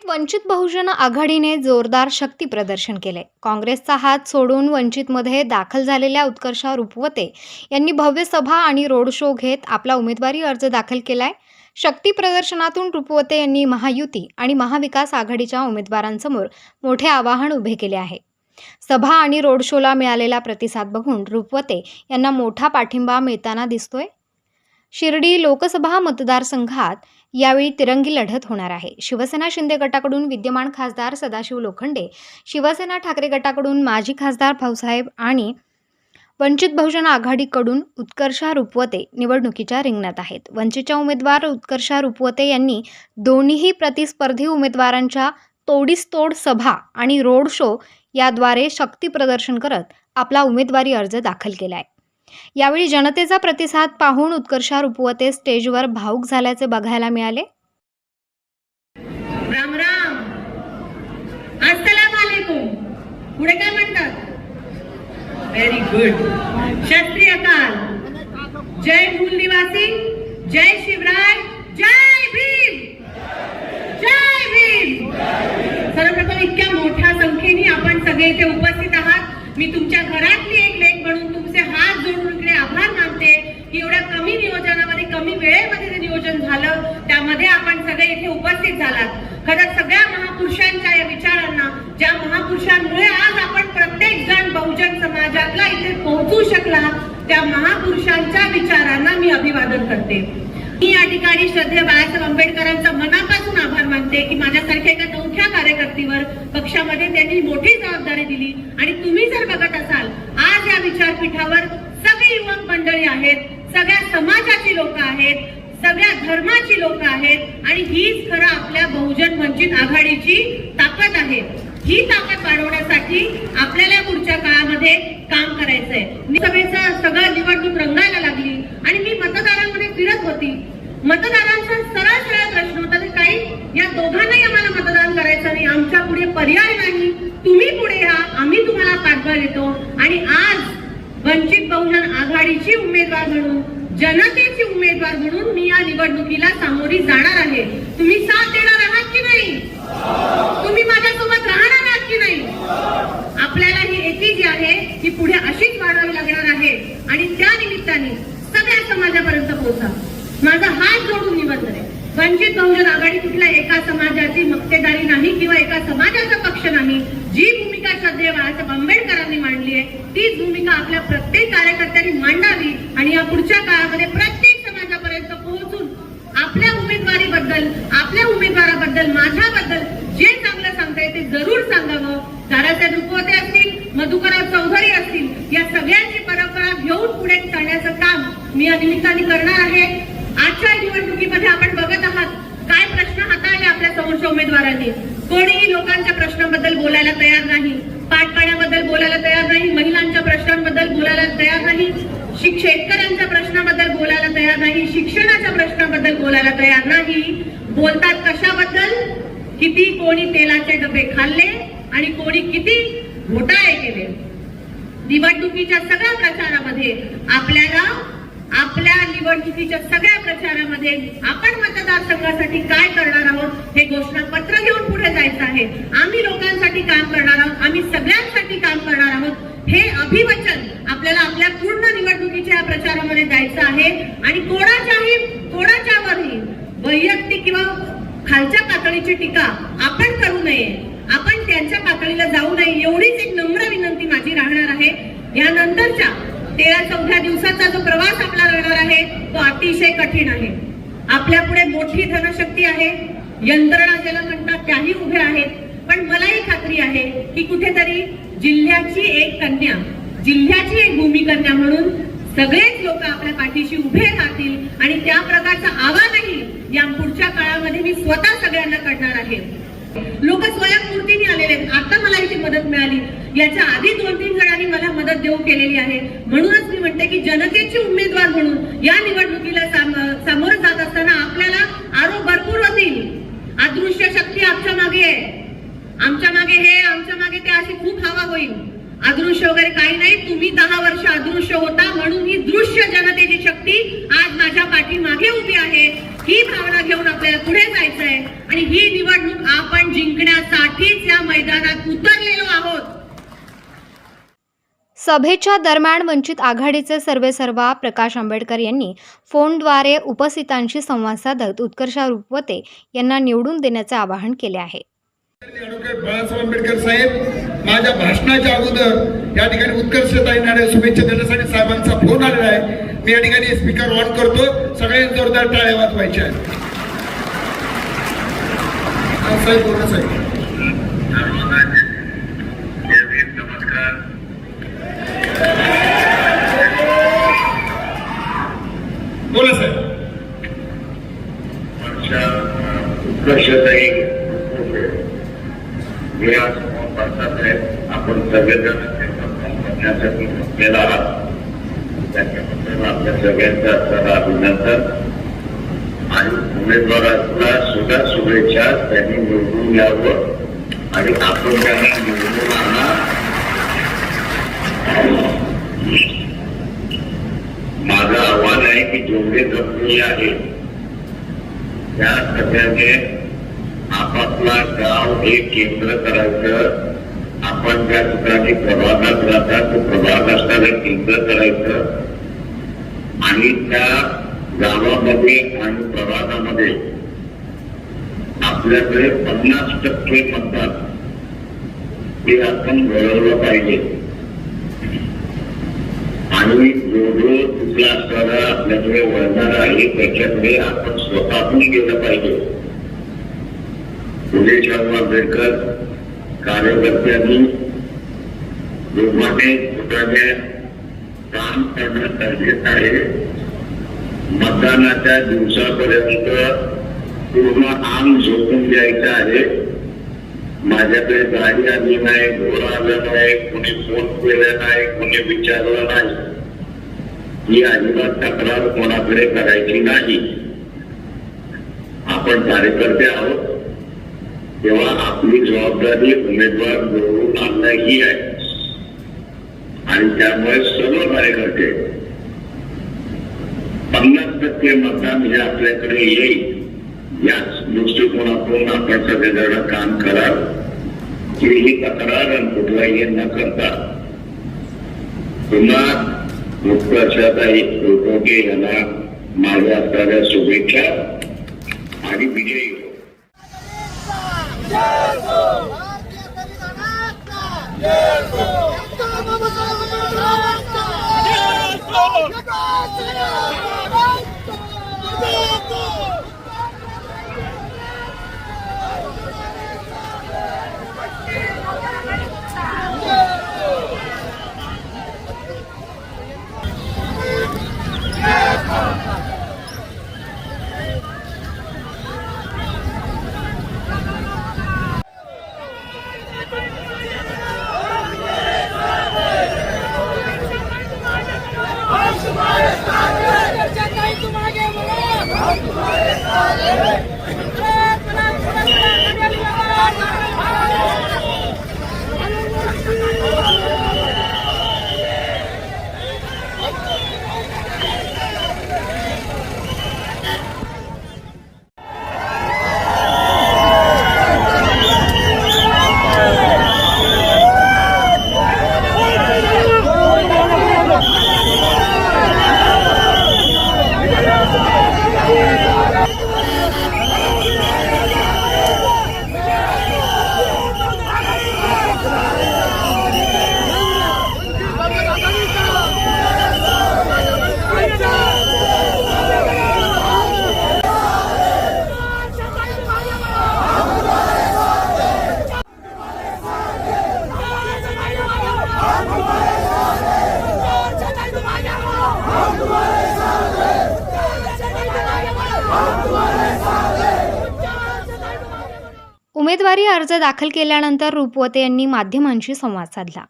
शिर्डीत वंचित बहुजन आघाडीने जोरदार शक्ती प्रदर्शन केले. काँग्रेसचा हात सोडून वंचितमध्ये दाखल झालेल्या उत्कर्षा रुपवते यांनी भव्य सभा आणि रोड शो घेत आपला उमेदवारी अर्ज दाखल केलाय. शक्ती प्रदर्शनातून रुपवते यांनी महायुती आणि महाविकास आघाडीच्या उमेदवारांसमोर मोठे आवाहन उभे केले आहे. सभा आणि रोड शोला मिळालेला प्रतिसाद बघून रुपवते यांना मोठा पाठिंबा मिळताना दिसतोय. शिर्डी लोकसभा मतदारसंघात यावेळी तिरंगी लढत होणार आहे. शिवसेना शिंदे गटाकडून विद्यमान खासदार सदाशिव लोखंडे शिवसेना ठाकरे गटाकडून माजी खासदार भाऊसाहेब आणि वंचित बहुजन आघाडीकडून उत्कर्षा रुपवते निवडणुकीच्या रिंगणात आहेत. वंचितच्या उमेदवार उत्कर्षा रुपवते यांनी दोन्हीही प्रतिस्पर्धी उमेदवारांच्या तोडीस तोड सभा आणि रोड शो याद्वारे शक्ती प्रदर्शन करत आपला उमेदवारी अर्ज दाखल केला आहे यावेळी जनतेचा प्रतिसाद पाहून उत्कर्षा रुपवते स्टेजवर भाऊक झाल्याचे बघायला मिळाले. राम राम. अस्सलाम वालेकुम पुढे काय म्हणतात? व्हेरी गुड क्षत्रिय काल जय मूल निवासी. जय शिवराय. जय भीम. जय भीम. सर्वप्रथम इतक्या मोठ्या संख्येने आपण सगळे इथे उपस्थित आहात. मी तुमच्या घरातली एक लेख म्हणून तुमचे हात जोडून इकडे आभार मानते की एवढ्या कमी नियोजनामध्ये कमी वेळेमध्ये जे नियोजन झालं. त्यामध्ये आपण सगळे इथे उपस्थित झालात. खरंच सगळ्या महापुरुषांच्या या विचारांना ज्या महापुरुषांमुळे आज आपण प्रत्येक जण बहुजन समाजातला इथे पोहोचू शकला त्या महापुरुषांच्या विचारांना मी अभिवादन करते. मी या ठिकाणी श्रद्धेय बाळासाहेब आंबेडकरांचा मनापासून आभार मानते की माझ्यासारख्या एका नवख्या कार्यकर्तीवर पक्षामध्ये त्यांनी मोठी जबाबदारी दिली. आणि तुम्ही जर बघत असाल आज या विचारपीठावर सगळी युवक मंडळी आहेत. सगळ्या समाजाची लोक आहेत सगळ्या धर्माची लोक आहेत आणि हीच खरं आपल्या बहुजन वंचित आघाडीची ताकद आहे. ही ताकद वाढवण्यासाठी आपल्याला पुढच्या काळामध्ये काम करायचंय. सभेचं सगळं निवडणूक रंगायला लागली आणि मी मतदारांमध्ये फिरत होती. मतदारांचा सरळ सरळ प्रश्न होता की काही या दोघांनाही आम्हाला मतदान करायचं नाही आमच्या पुढे पर्याय नाही. तुम्ही पुढे या आम्ही तुम्हाला पाठबळ देतो आणि आज वंचित बहुजन आघाडीची उमेदवार म्हणून जनतेची उमेदवार म्हणून मी या निवडणुकीला सामोरी जाणार आहे. तुम्ही साथ देणार आहात की नाही? तुम्ही माझ्यासोबत राहणार आहात की नाही? आपल्याला ही एकी जी आहे ही पुढे अशीच वाढवावी लागणार आहे. आणि त्या निमित्ताने सगळ्या समाजापर्यंत पोहोचा. माझा हात जोडून निवडणार आहे. वंचित बहुजन आघाडी कुठल्या एका समाजाची मक्तेदारी नाही किंवा एका समाजाचा पक्ष नाही जी भूमिका श्रद्धेय बाळासाहेब आंबेडकरांनी मांडली आहे तीच भूमिका आपल्या प्रत्येक कार्यकर्त्यांनी मांडावी आणि या पुढच्या काळामध्ये प्रत्येक समाजापर्यंत पोहोचून आपल्या उमेदवारीबद्दल आपल्या उमेदवाराबद्दल माझ्याबद्दल जे चांगलं सांगता येते जरूर सांगावं. दारासाहेब रुपवते असतील मधुकरराव चौधरी असतील या सगळ्यांची परंपरा घेऊन पुढे चालण्याचं काम मी या निमित्ताने करणार आहे. आजच्या निवडणुकीमध्ये आपण बघत आहात काय प्रश्न हाताळले आपल्या समोरच्या उमेदवारांनी? कोणीही लोकांच्या प्रश्नांबद्दल बोलायला तयार नाही पाठपाण्याबद्दल बोलायला तयार नाही महिलांच्या प्रश्नांबद्दल बोलायला तयार नाही शिक शेतकऱ्यांच्या प्रश्नाबद्दल बोलायला तयार नाही शिक्षणाच्या प्रश्नाबद्दल बोलायला तयार नाही. बोलतात कशाबद्दल? किती कोणी तेलाचे डबे खाल्ले आणि कोणी किती घोटाळे केले? निवडणुकीच्या सगळ्या प्रचारामध्ये आपल्याला आपल्या निवडणुकीच्या सगळ्या प्रचारामध्ये आपण मतदारसंघासाठी काय करणार आहोत हे घोषणापत्र घेऊन पुढे जायचं आहे. आम्ही लोकांसाठी काम करणार आहोत आम्ही सगळ्यांसाठी काम करणार आहोत. हे अभिवचन आपल्याला आपल्या पूर्ण निवडणुकीच्या या प्रचारामध्ये द्यायचं आहे. आणि कोणाच्याही कोणाच्यावरही वैयक्तिक किंवा खालच्या पातळीची टीका आपण करू नये. आपण त्यांच्या पातळीला जाऊ नये. एवढीच एक नम्र विनंती माझी राहणार आहे. यानंतरच्या तेरा चौथ्या दिवसाचा जो प्रवास आपला राहणार आहे तो अतिशय कठीण आहे. आपल्या पुढे मोठी धनशक्ती आहे. यंत्रणा ज्याला म्हणतात त्याही उभ्या आहेत. पण मलाही खात्री आहे की कुठेतरी जिल्ह्याची एक कन्या जिल्ह्याची एक भूमिकन्या म्हणून सगळेच लोक आपल्या पाठीशी उभे राहतील. आणि त्या प्रकारचं आव्हानही या पुढच्या काळामध्ये मी स्वतः सगळ्यांना करणार आहे. लोक स्वयंपूर्तीने आलेले आहेत. आता मला इथे मदत मिळाली. याच्या आधी दोन तीन जणांनी मला मदत देऊ केलेली आहे. म्हणूनच मी म्हणते की जनतेची उमेदवार म्हणून या निवडणुकीला साम- सामोरं जात असताना आपल्याला आरोप भरपूर होतील. अदृश्य शक्ती आमच्या मागे आहे. आमच्या मागे हे आमच्या मागे ते अशी खूप हवा होईल. अदृश्य वगैरे काही नाही. तुम्ही दहा वर्ष अदृश्य होता म्हणून ही दृश्य जनतेची शक्ती आज माझ्या पाठीमागे उभी आहे. ही भावना घेऊन आपल्याला पुढे जायचंय. आणि ही निवडणूक आपण जिंकण्यासाठीच या मैदानात उतरलेलो आहोत. सभेच्या दरम्यान वंचित आघाडीचे सर्वेसर्वा प्रकाश आंबेडकर यांनी फोनद्वारे उपस्थितांशी संवाद साधत उत्कर्षा रुपवते यांना निवडून देण्याचे आवाहन केले आहे. बाळासाहेब आंबेडकर साहेब माझ्या भाषणाच्या अगोदर या ठिकाणी उत्कर्षता येणाऱ्या शुभेच्छा देण्यासाठी साहेबांचा फोन आलेला आहे. मी या ठिकाणी स्पीकर ऑन करतो सगळे जोरदार टाळ्या वाजवायच्या आहेत. साहेब बोला साहेब नमस्कार बोला साहेब आमच्या उत्कर्षताई मी आज म्हणतात आहे आपण सगळेजण त्याचा फोन करण्यासाठी बसलेला आहात त्याच्याबद्दल आपल्या सगळ्यांचा सगळं अभिनंदन आणि सुद्धा शुभेच्छा त्यांनी निवडून यावं. आणि आपण त्यांना निवडून आणा माझं आव्हान आहे की जेवढे जखमी आहेत त्या सगळ्याने आपापला गाव हे केंद्र करायचं. आपण ज्या ठिकाणी प्रभागात राहतात तो प्रभाग असताना केंद्र करायचं. आणि त्या गावामध्ये आणि प्रभागामध्ये आपल्याकडे पन्नास टक्के मतदान हे आपण घडवलं पाहिजे. आणि जो जो कुठला असणारा आपल्याकडे वळणार आहे त्याच्याकडे आपण स्वतःहून गेलं पाहिजे. पुणे शाहू आंबेडकर कार्यकर्त्यांनी निर्माते स्वतःने काम करणं गरजेचं आहे. मतदानाच्या दिवसापर्यंत पूर्ण आम झोपून द्यायचं आहे. माझ्याकडे गाडी आली नाही घोर आलं नाही कोणी फोन केला नाही कोणी विचारलं नाही. ही अजिबात तक्रार कोणाकडे करायची नाही. आपण कार्यकर्ते आहोत. तेव्हा आपली जबाबदारी उमेदवार निवडून आणणं ही आहे. आणि त्यामुळे सर्व कार्यकर्ते पन्नास टक्के मतदान हे आपल्याकडे येईल याच दृष्टिकोनातून आपण सगळेजण काम करा की ही तक्रार आणि कुठलाही न करता. पुन्हा उत्कर्षाताई लोकोके याला माझ्या असणाऱ्या शुभेच्छा आणि विजयी. हो उमेदवारी अर्ज दाखल केल्यानंतर रुपवते यांनी माध्यमांशी संवाद साधला.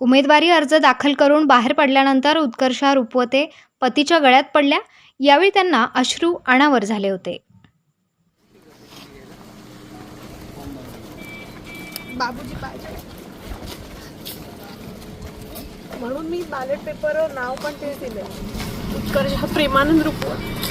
उमेदवारी अर्ज दाखल करून बाहेर पडल्यानंतर उत्कर्षा रुपवते पतीच्या गळ्यात पडल्या. यावेळी त्यांना अश्रू अनावर झाले होते. बाबूजी पाहिजे. म्हणून मी बॅलेट पेपरवर नाव पण ते दिले उत्कर्ष प्रेमानंद रुपवर